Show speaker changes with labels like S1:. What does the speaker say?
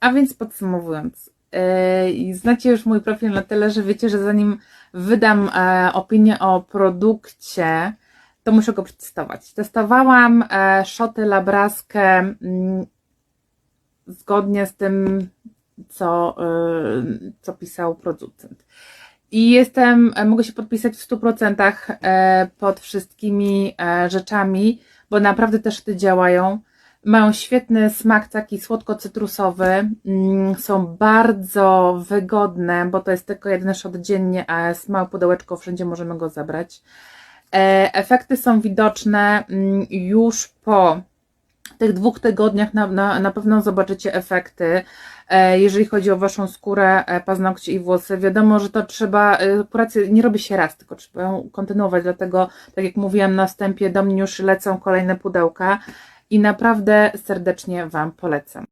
S1: A więc podsumowując, yy, znacie już mój profil na tyle, że wiecie, że zanim wydam e, opinię o produkcie, to muszę go przetestować. Testowałam e, szoty Labraskę mm, zgodnie z tym, co, y, co pisał producent. I jestem, e, mogę się podpisać w 100% e, pod wszystkimi e, rzeczami, bo naprawdę te działają. Mają świetny smak, taki słodko-cytrusowy. Mm, Są bardzo wygodne, bo to jest tylko jeden shot dziennie, a jest małe pudełeczko, wszędzie możemy go zabrać. E, Efekty są widoczne mm, już po tych dwóch tygodniach na, na, na pewno zobaczycie efekty, e, jeżeli chodzi o Waszą skórę, e, paznokcie i włosy. Wiadomo, że to trzeba, kurację nie robi się raz, tylko trzeba ją kontynuować, dlatego, tak jak mówiłam na wstępie, do mnie już lecą kolejne pudełka i naprawdę serdecznie Wam polecam.